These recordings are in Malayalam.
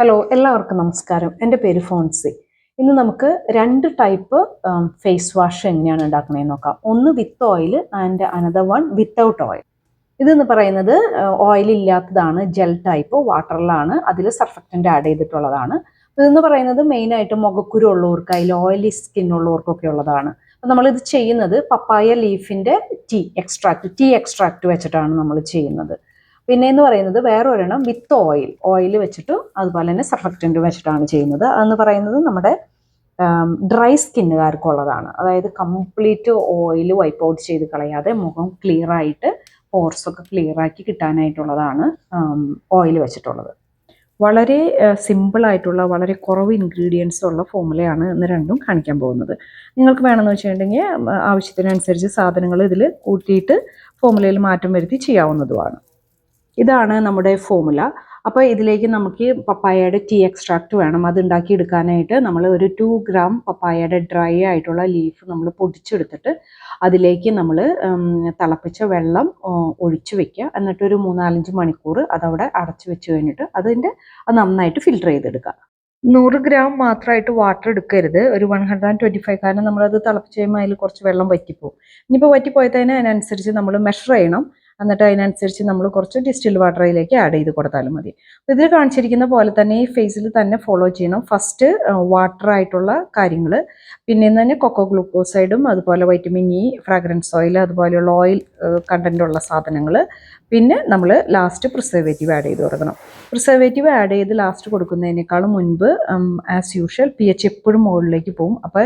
ഹലോ എല്ലാവർക്കും നമസ്കാരം. എന്റെ പേര് ഫോൺസി. ഇന്ന് നമുക്ക് രണ്ട് ടൈപ്പ് ഫേസ് വാഷ് എങ്ങനെയാണ് ഉണ്ടാക്കണേന്ന് നോക്കാം. ഒന്ന് with oil and another one without oil ഇതെന്ന് പറയുന്നത് ഓയിൽ ഇല്ലാത്തതാണ് ജെൽ ടൈപ്പ് വാട്ടറിലാണ് അതിൽ സർഫക്റ്റന്റ് ആഡ് ചെയ്തിട്ടുള്ളതാണ്. ഇതെന്ന് പറയുന്നത് മെയിനായിട്ട് മുഖക്കുരു ഉള്ളവർക്ക് അതിൽ ഓയിലി സ്കിൻ ഉള്ളവർക്കൊക്കെ ഉള്ളതാണ്. നമ്മളിത് ചെയ്യുന്നത് പപ്പായ ലീഫിന്റെ ടീ എക്സ്ട്രാക്റ്റ് ടീ എക്സ്ട്രാക്റ്റ് വെച്ചിട്ടാണ് നമ്മൾ ചെയ്യുന്നത്. പിന്നെ എന്ന് പറയുന്നത് വേറെ ഒരെണ്ണം വിത്ത് ഓയിൽ ഓയിൽ വെച്ചിട്ട് അതുപോലെ തന്നെ സർഫക്റ്റന്റ് വെച്ചിട്ടാണ് ചെയ്യുന്നത്. അതെന്ന് പറയുന്നത് നമ്മുടെ ഡ്രൈ സ്കിന്നുകാർക്കുള്ളതാണ് അതായത് കംപ്ലീറ്റ് ഓയിൽ വൈപ്പ് ഔട്ട് ചെയ്ത് കളയാതെ മുഖം ക്ലിയർ ആയിട്ട് ഒക്കെ ക്ലിയർ ആക്കി കിട്ടാനായിട്ടുള്ളതാണ് ഓയിൽ വെച്ചിട്ടുള്ളത്. വളരെ സിമ്പിളായിട്ടുള്ള വളരെ കുറവ് ഇൻഗ്രീഡിയൻസ് ഉള്ള ഫോമുലയാണ് ഇന്ന് രണ്ടും കാണിക്കാൻ പോകുന്നത്. നിങ്ങൾക്ക് വേണമെന്ന് വെച്ചിട്ടുണ്ടെങ്കിൽ ആവശ്യത്തിനനുസരിച്ച് സാധനങ്ങൾ ഇതിൽ കൂട്ടിയിട്ട് ഫോമുലയിൽ മാറ്റം വരുത്തി ചെയ്യാവുന്നതുമാണ്. ഇതാണ് നമ്മുടെ ഫോമുല അപ്പോൾ ഇതിലേക്ക് നമുക്ക് പപ്പായയുടെ ടീ എക്സ്ട്രാക്റ്റ് വേണം. അത് ഉണ്ടാക്കിയെടുക്കാനായിട്ട് നമ്മൾ ഒരു ടു ഗ്രാം പപ്പായയുടെ ഡ്രൈ ആയിട്ടുള്ള ലീഫ് നമ്മൾ പൊടിച്ചെടുത്തിട്ട് അതിലേക്ക് നമ്മൾ തിളപ്പിച്ച വെള്ളം ഒഴിച്ചു വെക്കുക. എന്നിട്ട് ഒരു മൂന്നാലഞ്ച് മണിക്കൂർ അതവിടെ അടച്ചു വെച്ച് കഴിഞ്ഞിട്ട് അതിന്റെ അത് നന്നായിട്ട് ഫിൽറ്റർ ചെയ്തെടുക്കുക. നൂറ് ഗ്രാം മാത്രമായിട്ട് വാട്ടർ എടുക്കരുത്. ഒരു one hundred and twenty five കാരണം നമ്മളത് തിളപ്പിച്ച് കഴിയുമ്പോൾ അതിൽ കുറച്ച് വെള്ളം വറ്റിപ്പോവും. ഇനിയിപ്പോൾ വറ്റിപ്പോയതിന് അതിനനുസരിച്ച് നമ്മൾ മെഷർ ചെയ്യണം. എന്നിട്ട് അതിനനുസരിച്ച് നമ്മൾ കുറച്ച് ഡിസ്റ്റിൽ വാട്ടർ അതിലേക്ക് ആഡ് ചെയ്ത് കൊടുത്താലും മതി. അപ്പോൾ ഇതിൽ കാണിച്ചിരിക്കുന്ന പോലെ തന്നെ ഈ ഫേസിൽ തന്നെ ഫോളോ ചെയ്യണം. ഫസ്റ്റ് വാട്ടർ ആയിട്ടുള്ള കാര്യങ്ങൾ പിന്നെ തന്നെ കൊക്കോ ഗ്ലൂക്കോസൈഡും അതുപോലെ വൈറ്റമിൻ ഇ ഫ്രാഗ്രൻസ് ഓയിൽ അതുപോലെയുള്ള ഓയിൽ കണ്ടന്റുള്ള സാധനങ്ങൾ പിന്നെ നമ്മൾ ലാസ്റ്റ് പ്രിസർവേറ്റീവ് ആഡ് ചെയ്ത് കൊടുക്കണം. പ്രിസർവേറ്റീവ് ആഡ് ചെയ്ത് ലാസ്റ്റ് കൊടുക്കുന്നതിനേക്കാളും മുൻപ് ആസ് യൂഷ്വൽ പി എച്ച് എപ്പോഴും മുകളിലേക്ക് പോകും. അപ്പോൾ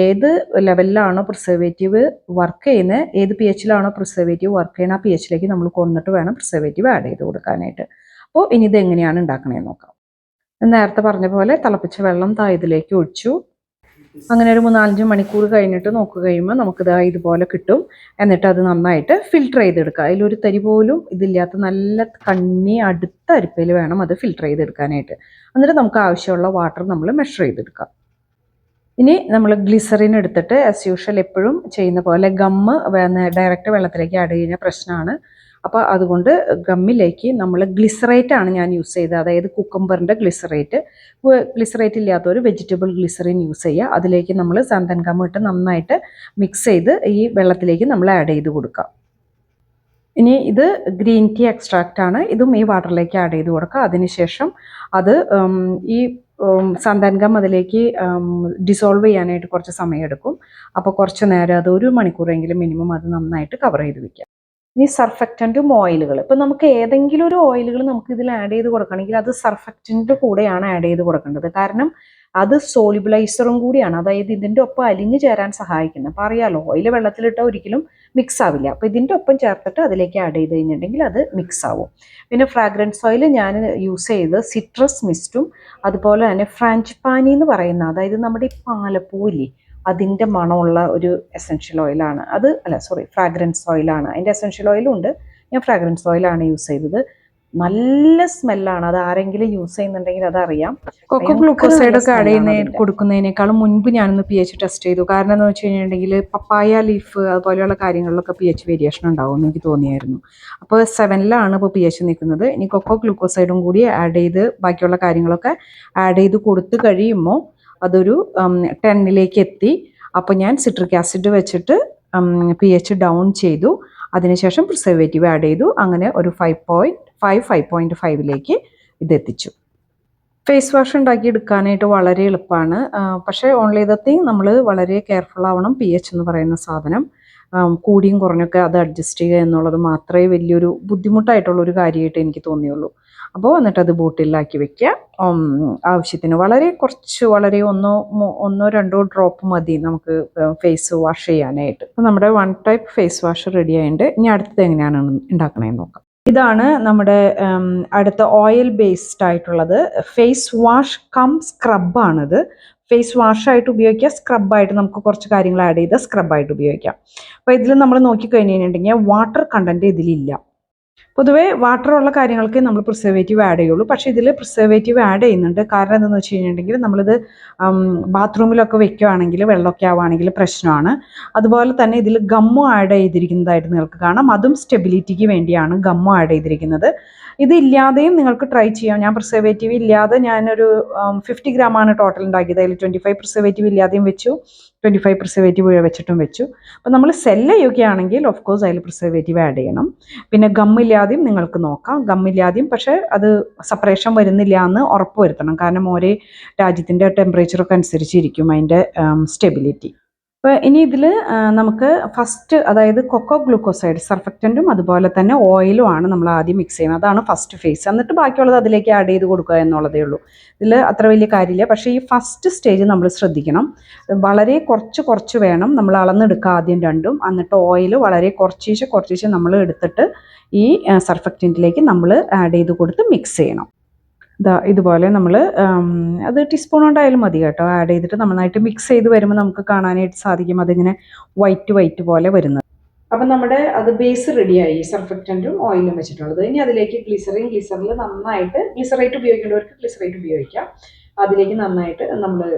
ഏത് ലെവലിലാണോ പ്രിസർവേറ്റീവ് വർക്ക് ചെയ്യുന്നത് ഏത് പി എച്ചിലാണോ പ്രിസർവേറ്റീവ് വർക്ക് ചെയ്യുന്നത് ആ പി എച്ചിലേക്ക് നമ്മൾ കൊണ്ടിട്ട് വേണം പ്രിസർവേറ്റീവ് ആഡ് ചെയ്ത് കൊടുക്കാനായിട്ട്. അപ്പോൾ ഇനി ഇത് എങ്ങനെയാണ് ഉണ്ടാക്കണേന്ന് നോക്കാം. നേരത്തെ പറഞ്ഞ പോലെ തിളപ്പിച്ച വെള്ളം തായതിലേക്ക് ഒഴിച്ചു. അങ്ങനെ ഒരു മൂന്നാലഞ്ച് മണിക്കൂർ കഴിഞ്ഞിട്ട് നോക്കുക കഴിയുമ്പോൾ നമുക്കിത് ഇതുപോലെ കിട്ടും. എന്നിട്ട് അത് നന്നായിട്ട് ഫിൽറ്റർ ചെയ്തെടുക്കുക. അതിലൊരു തരി പോലും ഇതില്ലാത്ത നല്ല കണ്ണി അടുത്ത അരിപ്പയിൽ വേണം അത് ഫിൽറ്റർ ചെയ്തെടുക്കാനായിട്ട്. എന്നിട്ട് നമുക്ക് ആവശ്യമുള്ള വാട്ടർ നമ്മൾ മെഷർ ചെയ്തെടുക്കാം. ഇനി നമ്മൾ ഗ്ലിസറിൻ എടുത്തിട്ട് ആസ് യൂഷ്വൽ എപ്പോഴും ചെയ്യുന്ന പോലെ ഗമ്മ് ഡയറക്റ്റ് വെള്ളത്തിലേക്ക് ആഡ് ചെയ്യുന്ന പ്രശ്നമാണ് അപ്പോൾ അതുകൊണ്ട് ഗമ്മിലേക്ക് നമ്മൾ ഗ്ലിസറേറ്റാണ് ഞാൻ യൂസ് ചെയ്തത്. അതായത് കുക്കമ്പറിന്റെ ഗ്ലിസറേറ്റ് ഗ്ലിസറേറ്റ് ഒരു വെജിറ്റബിൾ ഗ്ലിസറിൻ യൂസ് ചെയ്യുക. അതിലേക്ക് നമ്മൾ സന്തൻ ഗമ്മ ഇട്ട് നന്നായിട്ട് മിക്സ് ചെയ്ത് ഈ വെള്ളത്തിലേക്ക് നമ്മൾ ആഡ് ചെയ്ത് കൊടുക്കാം ഇനി ഇത് ഗ്രീൻ ടീ എക്സ്ട്രാക്റ്റ് ആണ്. ഇതും ഈ വാട്ടറിലേക്ക് ആഡ് ചെയ്ത് കൊടുക്കുക. അതിനുശേഷം അത് ഈ സന്താൻഗം അതിലേക്ക് ഡിസോൾവ് ചെയ്യാനായിട്ട് കുറച്ച് സമയമെടുക്കും അപ്പോൾ കുറച്ച് നേരം അത് ഒരു മണിക്കൂറെങ്കിലും മിനിമം അത് നന്നായിട്ട് കവർ ചെയ്ത് വെക്കുക. ഇനി സർഫക്റ്റന്റും ഓയിലുകൾ ഇപ്പം നമുക്ക് ഏതെങ്കിലും ഒരു ഓയിലുകൾ നമുക്ക് ഇതിൽ ആഡ് ചെയ്ത് കൊടുക്കണമെങ്കിൽ അത് സർഫക്റ്റന്റെ കൂടെയാണ് ആഡ് ചെയ്ത് കൊടുക്കേണ്ടത്. കാരണം അത് സോളിബിലൈസറും കൂടിയാണ്. അതായത് ഇതിന്റെ ഒപ്പം അലിഞ്ഞു ചേരാൻ സഹായിക്കുന്നത് അപ്പോൾ അറിയാലോ ഓയിൽ വെള്ളത്തിലിട്ടാൽ ഒരിക്കലും മിക്സ് ആവില്ല. അപ്പോൾ ഇതിന്റെ ഒപ്പം ചേർത്തിട്ട് അതിലേക്ക് ആഡ് ചെയ്ത് കഴിഞ്ഞിട്ടുണ്ടെങ്കിൽ അത് മിക്സ് ആവും. പിന്നെ ഫ്രാഗ്രൻസ് ഓയിൽ ഞാൻ യൂസ് ചെയ്ത് സിട്രസ് മിസ്റ്റും അതുപോലെ തന്നെ ഫ്രാഞ്ച് പാനി എന്ന് പറയുന്ന അതായത് നമ്മുടെ ഈ പാലപ്പൂവില്ലേ അതിന്റെ മണമുള്ള ഒരു എസൻഷ്യൽ ഓയിലാണ് അത് അല്ല സോറി ഫ്രാഗ്രൻസ് ഓയിലാണ് അതിന്റെ എസൻഷ്യൽ ഓയിലും ഉണ്ട്. ഞാൻ ഫ്രാഗ്രൻസ് ഓയിലാണ് യൂസ് ചെയ്തത്. നല്ല സ്മെല്ലാണ് അത് ആരെങ്കിലും യൂസ് ചെയ്യുന്നുണ്ടെങ്കിൽ അതറിയാം. കൊക്കോ ഗ്ലൂക്കോസൈഡ് ഒക്കെ ആഡ് ചെയ്യുന്ന കൊടുക്കുന്നതിനേക്കാളും മുൻപ് ഞാനൊന്ന് പി എച്ച് ടെസ്റ്റ് ചെയ്തു. കാരണം എന്ന് വെച്ച് കഴിഞ്ഞിട്ടുണ്ടെങ്കിൽ പപ്പായ ലീഫ് അതുപോലെയുള്ള കാര്യങ്ങളിലൊക്കെ പി എച്ച് വേരിയേഷൻ ഉണ്ടാവും എന്ന് എനിക്ക് തോന്നിയായിരുന്നു. അപ്പോൾ സെവനിലാണ് ഇപ്പോൾ പി എച്ച് നിൽക്കുന്നത്. ഇനി കൊക്കോ ഗ്ലൂക്കോസൈഡും കൂടി ആഡ് ചെയ്ത് ബാക്കിയുള്ള കാര്യങ്ങളൊക്കെ ആഡ് ചെയ്ത് കൊടുത്തു കഴിയുമ്പോൾ അതൊരു ടെന്നിലേക്ക് എത്തി അപ്പോൾ ഞാൻ സിട്രിക് ആസിഡ് വെച്ചിട്ട് പി എച്ച് ഡൗൺ ചെയ്തു. അതിനുശേഷം പ്രിസർവേറ്റീവ് ആഡ് ചെയ്തു. അങ്ങനെ ഒരു five point five five point ഫൈവിലേക്ക് ഇതെത്തിച്ചു. ഫേസ് വാഷ് ഉണ്ടാക്കി എടുക്കാനായിട്ട് വളരെ എളുപ്പമാണ്. പക്ഷേ ഓൺലി ദ തിങ് നമ്മൾ വളരെ കെയർഫുൾ ആവണം പി എച്ച് എന്ന് പറയുന്ന സാധനം. കൂടിയും കുറഞ്ഞൊക്കെ അത് അഡ്ജസ്റ്റ് ചെയ്യുക എന്നുള്ളത് മാത്രമേ വലിയൊരു ബുദ്ധിമുട്ടായിട്ടുള്ളൊരു കാര്യമായിട്ട് എനിക്ക് തോന്നിയുള്ളൂ. അപ്പോൾ എന്നിട്ട് അത് ബോട്ടിലാക്കി വെക്കുക. ആവശ്യത്തിന് വളരെ കുറച്ച് വളരെ ഒന്നോ ഒന്നോ രണ്ടോ ഡ്രോപ്പ് മതി നമുക്ക് ഫേസ് വാഷ് ചെയ്യാനായിട്ട്. അപ്പോൾ നമ്മുടെ one type face wash ready ആയിട്ടുണ്ട്. ഇനി അടുത്തത് എങ്ങനെയാണ് ഉണ്ടാക്കണേന്ന് നോക്കാം. ഇതാണ് നമ്മുടെ അടുത്ത ഓയിൽ ബേസ്ഡ് ആയിട്ടുള്ളത്. ഫേസ് വാഷ് കം സ്ക്രബാണിത് ഫേസ് വാഷായിട്ട് ഉപയോഗിക്കുക സ്ക്രബായിട്ട് നമുക്ക് കുറച്ച് കാര്യങ്ങൾ ആഡ് ചെയ്ത് സ്ക്രബായിട്ട് ഉപയോഗിക്കാം. അപ്പോൾ ഇതിൽ നമ്മൾ നോക്കിക്കഴിഞ്ഞിട്ടുണ്ടെങ്കിൽ വാട്ടർ കണ്ടന്റ് ഇതിലില്ല. പൊതുവേ വാട്ടറുള്ള കാര്യങ്ങൾക്ക് നമ്മൾ പ്രിസർവേറ്റീവ് ആഡ് ചെയ്യുള്ളൂ. പക്ഷേ ഇതിൽ പ്രിസർവേറ്റീവ് ആഡ് ചെയ്യുന്നുണ്ട്. കാരണം എന്താണെന്ന് വെച്ച് കഴിഞ്ഞിട്ടുണ്ടെങ്കിൽ നമ്മളിത് ബാത്റൂമിലൊക്കെ വെക്കുകയാണെങ്കിൽ വെള്ളമൊക്കെ ആവുകയാണെങ്കിൽ പ്രശ്നമാണ്. അതുപോലെ തന്നെ ഇതിൽ ഗമ്മു ആഡ് ചെയ്തിരിക്കുന്നതായിട്ട് നിങ്ങൾക്ക് കാണാം. അതും സ്റ്റെബിലിറ്റിക്ക് വേണ്ടിയാണ് ഗമ്മു ആഡ് ചെയ്തിരിക്കുന്നത്. ഇതില്ലാതെയും നിങ്ങൾക്ക് ട്രൈ ചെയ്യാം. ഞാൻ പ്രിസർവേറ്റീവ് ഇല്ലാതെ ഞാനൊരു ഫിഫ്റ്റി ഗ്രാമാണ് ടോട്ടൽ ഉണ്ടാക്കിയത്. അതിൽ ട്വന്റി ഫൈവ് പ്രിസർവേറ്റീവ് ഇല്ലാതെയും വെച്ചു. ട്വന്റി ഫൈവ് പ്രിസർവേറ്റീവ് വെച്ചിട്ടും വെച്ചു. അപ്പോൾ നമ്മൾ സെല്ല് ചെയ്യുകയാണെങ്കിൽ ഓഫ് കോഴ്സ് അതിൽ പ്രിസർവേറ്റീവ് ആഡ് ചെയ്യണം. പിന്നെ ഗമ്മില്ലാതെയും നിങ്ങൾക്ക് നോക്കാം. ഗമ്മില്ലാതെയും പക്ഷേ അത് സെപ്പറേഷൻ വരുന്നില്ല എന്ന് ഉറപ്പ് വരുത്തണം. കാരണം ഓരോ രാജ്യത്തിന്റെ ടെമ്പറേച്ചറൊക്കെ അനുസരിച്ചിരിക്കും അതിന്റെ സ്റ്റെബിലിറ്റി അപ്പോൾ ഇനി ഇതിൽ നമുക്ക് ഫസ്റ്റ് അതായത് കൊക്കോ ഗ്ലൂക്കോസൈഡ് സർഫക്റ്റന്റും അതുപോലെ തന്നെ ഓയിലും ആണ് നമ്മൾ ആദ്യം മിക്സ് ചെയ്യുന്നത്. അതാണ് ഫസ്റ്റ് ഫേസ് എന്നിട്ട് ബാക്കിയുള്ളത് അതിലേക്ക് ആഡ് ചെയ്ത് കൊടുക്കുക എന്നുള്ളതേ ഉള്ളൂ. ഇതിൽ അത്ര വലിയ കാര്യമില്ല. പക്ഷേ ഈ ഫസ്റ്റ് സ്റ്റേജ് നമ്മൾ ശ്രദ്ധിക്കണം. വളരെ കുറച്ച് കുറച്ച് വേണം നമ്മൾ അളന്നെടുക്കുക ആദ്യം രണ്ടും. എന്നിട്ട് ഓയിൽ വളരെ കുറച്ചീശെ കുറച്ചീശെ നമ്മൾ എടുത്തിട്ട് ഈ സർഫക്റ്റന്റിലേക്ക് നമ്മൾ ആഡ് ചെയ്ത് കൊടുത്ത് മിക്സ് ചെയ്യണം. ഇതാ ഇതുപോലെ നമ്മൾ അത് ടീസ്പൂൺ കൊണ്ടായാലും മതി കേട്ടോ. ആഡ് ചെയ്തിട്ട് നന്നായിട്ട് മിക്സ് ചെയ്ത് വരുമ്പോൾ നമുക്ക് കാണാനായിട്ട് സാധിക്കും അതിങ്ങനെ വൈറ്റ് വൈറ്റ് പോലെ വരുന്നത്. അപ്പം നമ്മുടെ അത് ബേസ് റെഡിയായി സർഫക്റ്റന്റും ഓയിലും വെച്ചിട്ടുള്ളത്. ഇനി അതിലേക്ക് ഗ്ലിസറിൻ ഗ്ലിസറിൽ നന്നായിട്ട് ഗ്ലിസറേറ്റ് ഉപയോഗിക്കേണ്ടവർക്ക് ഗ്ലിസറേറ്റ് ഉപയോഗിക്കാം. അതിലേക്ക് നന്നായിട്ട് നമ്മൾ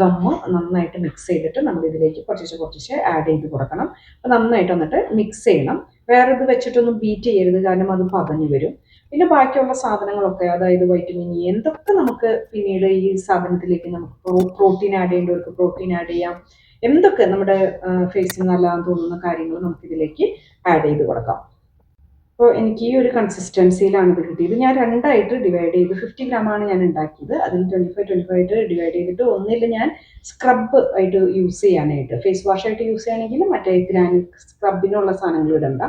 ഗമ്മ് നന്നായിട്ട് മിക്സ് ചെയ്തിട്ട് നമ്മൾ ഇതിലേക്ക് കുറച്ച് കുറച്ച് ആഡ് ചെയ്ത് കൊടുക്കണം. അപ്പം നന്നായിട്ട് വന്നിട്ട് മിക്സ് ചെയ്യണം. വേറെ ഇത് വെച്ചിട്ടൊന്നും ബീറ്റ് ചെയ്യരുത് കാരണം അത് പതഞ്ഞു വരും. പിന്നെ ബാക്കിയുള്ള സാധനങ്ങളൊക്കെ അതായത് വൈറ്റമിൻ ഇ എന്തൊക്കെ നമുക്ക് പിന്നീട് ഈ സാധനത്തിലേക്ക് നമുക്ക് പ്രോട്ടീൻ ആഡ് ചെയ്യേണ്ടവർക്ക് പ്രോട്ടീൻ ആഡ് ചെയ്യാം. എന്തൊക്കെ നമ്മുടെ ഫേസിന് നല്ലതാണെന്ന് തോന്നുന്ന കാര്യങ്ങൾ നമുക്ക് ഇതിലേക്ക് ആഡ് ചെയ്ത് കൊടുക്കാം. അപ്പോൾ എനിക്ക് ഈ ഒരു കൺസിസ്റ്റൻസിയിലാണ് ഇത് കിട്ടിയത്. ഞാൻ രണ്ടായിട്ട് ഡിവൈഡ് ചെയ്ത്. ഫിഫ്റ്റി ഗ്രാമാണ് ഞാൻ ഉണ്ടാക്കിയത്. അതിൽ ട്വന്റി ഫൈവ് ട്വന്റി ഫൈവ് ആയിട്ട് ഡിവൈഡ് ചെയ്തിട്ട് ഒന്നിൽ ഞാൻ സ്ക്രബ് ആയിട്ട് യൂസ് ചെയ്യാനായിട്ട്. ഫേസ് വാഷ് ആയിട്ട് യൂസ് ചെയ്യുകയാണെങ്കിൽ മറ്റേ ഗ്രാൻ സ്ക്രബിനുള്ള സാധനങ്ങൾ ഇടണ്ട.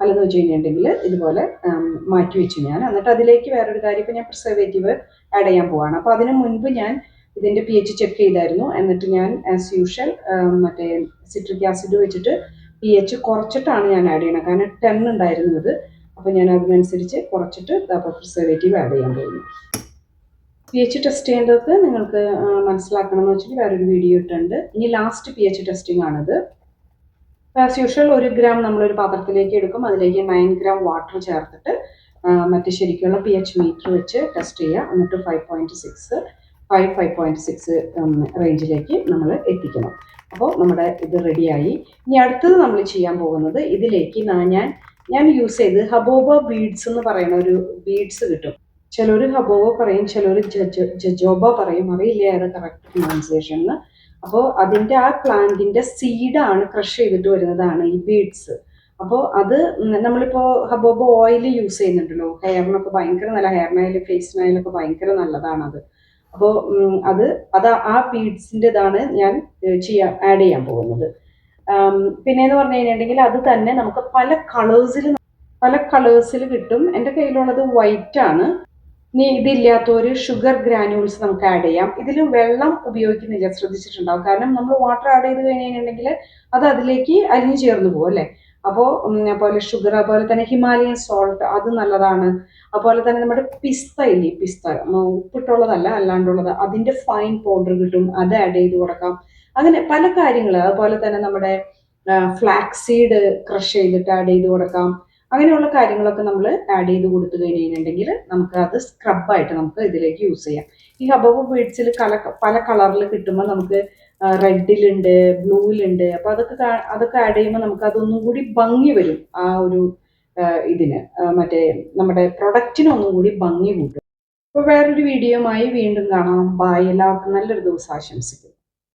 അല്ലെന്ന് വെച്ച് കഴിഞ്ഞിട്ടുണ്ടെങ്കിൽ ഇതുപോലെ മാറ്റി വെച്ചു ഞാൻ. എന്നിട്ട് അതിലേക്ക് വേറൊരു കാര്യം ഇപ്പോൾ ഞാൻ പ്രിസർവേറ്റീവ് ആഡ് ചെയ്യാൻ പോവാണ്. അപ്പോൾ അതിന് മുൻപ് ഞാൻ ഇതിന്റെ പി എച്ച് ചെക്ക് ചെയ്തായിരുന്നു. എന്നിട്ട് ഞാൻ ആസ് യൂഷ്വൽ മറ്റേ സിട്രിക് ആസിഡ് വെച്ചിട്ട് പി എച്ച് കുറച്ചിട്ടാണ് ഞാൻ ആഡ് ചെയ്യണത്. കാരണം ടെൻ ഉണ്ടായിരുന്നു ഇത് അപ്പോൾ ഞാൻ അതിനനുസരിച്ച് കുറച്ചിട്ട് പ്രിസർവേറ്റീവ് ആഡ് ചെയ്യാൻ പോകുന്നു. പി എച്ച് ടെസ്റ്റ് ചെയ്യേണ്ടത് നിങ്ങൾക്ക് മനസ്സിലാക്കണം എന്ന് വെച്ചിട്ട് വേറൊരു വീഡിയോ ഇട്ടുണ്ട്. ഇനി ലാസ്റ്റ് പി എച്ച് ടെസ്റ്റിംഗ് ആണിത്. ആസ് യൂഷ്വൽ ഒരു ഗ്രാം നമ്മളൊരു പാത്രത്തിലേക്ക് എടുക്കും. അതിലേക്ക് നയൻ ഗ്രാം വാട്ടർ ചേർത്തിട്ട് മറ്റ് ശരിക്കുള്ള പി എച്ച് മീറ്റർ വെച്ച് ടെസ്റ്റ് ചെയ്യുക. എന്നിട്ട് five point six five five point six റേഞ്ചിലേക്ക് നമ്മൾ എത്തിക്കണം. അപ്പോൾ നമ്മുടെ ഇത് റെഡിയായി ഇനി അടുത്തത് നമ്മൾ ചെയ്യാൻ പോകുന്നത് ഇതിലേക്ക് ഞാൻ ഞാൻ യൂസ് ചെയ്ത് ഹബോബ ബീഡ്സ് എന്ന് പറയുന്ന ഒരു ബീഡ്സ് കിട്ടും. ചിലർ ഹബോബ പറയും ചിലർ ജജോബ പറയും. അറിയില്ല അത് കറക്റ്റ് പ്രൊനൗൺസിയേഷൻ എന്ന് അപ്പോൾ അതിന്റെ ആ പ്ലാന്റിന്റെ സീഡാണ് ക്രഷ് ചെയ്തിട്ട് വരുന്നതാണ് ഈ ബീഡ്സ് അപ്പോൾ അത് നമ്മളിപ്പോൾ ഹബോബ ഓയിൽ യൂസ് ചെയ്യുന്നുണ്ടല്ലോ. ഹെയറിനൊക്കെ ഭയങ്കര നല്ല ഹെയറിനായാലും ഫേസിനായാലൊക്കെ ഭയങ്കര നല്ലതാണത്. അപ്പോൾ അത് അത് ആ ബീഡ്സിന്റെതാണ് ഞാൻ ചെയ്യാൻ ആഡ് ചെയ്യാൻ പോകുന്നത്. പിന്നെ എന്ന് പറഞ്ഞു കഴിഞ്ഞിട്ടുണ്ടെങ്കിൽ അത് തന്നെ നമുക്ക് പല കളേഴ്സിൽ പല കളേഴ്സിൽ കിട്ടും. എന്റെ കയ്യിലുള്ളത് വൈറ്റ് ആണ്. ഇനി ഇതില്ലാത്തവർ ഷുഗർ ഗ്രാനുൾസ് നമുക്ക് ആഡ് ചെയ്യാം. ഇതിൽ വെള്ളം ഉപയോഗിക്കുന്നില്ല ശ്രദ്ധിച്ചിട്ടുണ്ടാവും. കാരണം നമ്മൾ വാട്ടർ ആഡ് ചെയ്ത് കഴിഞ്ഞിട്ടുണ്ടെങ്കിൽ അത് അതിലേക്ക് അലിഞ്ഞു ചേർന്ന് പോകും അല്ലേ? അപ്പോൾ അതുപോലെ ഷുഗർ അതുപോലെ തന്നെ ഹിമാലയൻ സോൾട്ട് അത് നല്ലതാണ്. അതുപോലെ തന്നെ നമ്മുടെ പിസ്ത ഇല്ലേ? പിസ്ത ഉപ്പിട്ടുള്ളതല്ല അല്ലാണ്ടുള്ളത്. അതിന്റെ ഫൈൻ പൗഡർ കിട്ടും. അത് ആഡ് ചെയ്ത് കൊടുക്കാം. അങ്ങനെ പല കാര്യങ്ങൾ അതുപോലെ തന്നെ നമ്മുടെ ഫ്ലാക്സീഡ് ക്രഷ് ചെയ്തിട്ട് ആഡ് ചെയ്ത് കൊടുക്കാം. അങ്ങനെയുള്ള കാര്യങ്ങളൊക്കെ നമ്മൾ ആഡ് ചെയ്ത് കൊടുത്തു കഴിഞ്ഞിട്ടുണ്ടെങ്കിൽ നമുക്ക് അത് സ്ക്രബായിട്ട് നമുക്ക് ഇതിലേക്ക് യൂസ് ചെയ്യാം. ഈ ഹബോബ് ബീഡ്സിൽ കല പല കളറിൽ കിട്ടുമ്പോൾ നമുക്ക് റെഡിലുണ്ട് ബ്ലൂവിലുണ്ട് അപ്പോൾ അതൊക്കെ അതൊക്കെ ആഡ് ചെയ്യുമ്പോൾ നമുക്ക് അതൊന്നും കൂടി ഭംഗി വരും ആ ഒരു ഇതിന്. മറ്റേ നമ്മുടെ പ്രൊഡക്റ്റിന് ഒന്നും കൂടി ഭംഗി കൂട്ടും. അപ്പോൾ വേറൊരു വീഡിയോയുമായി വീണ്ടും കാണാം. ബായ് എല്ലാവർക്കും നല്ലൊരു ദിവസം ആശംസിക്കുന്നു.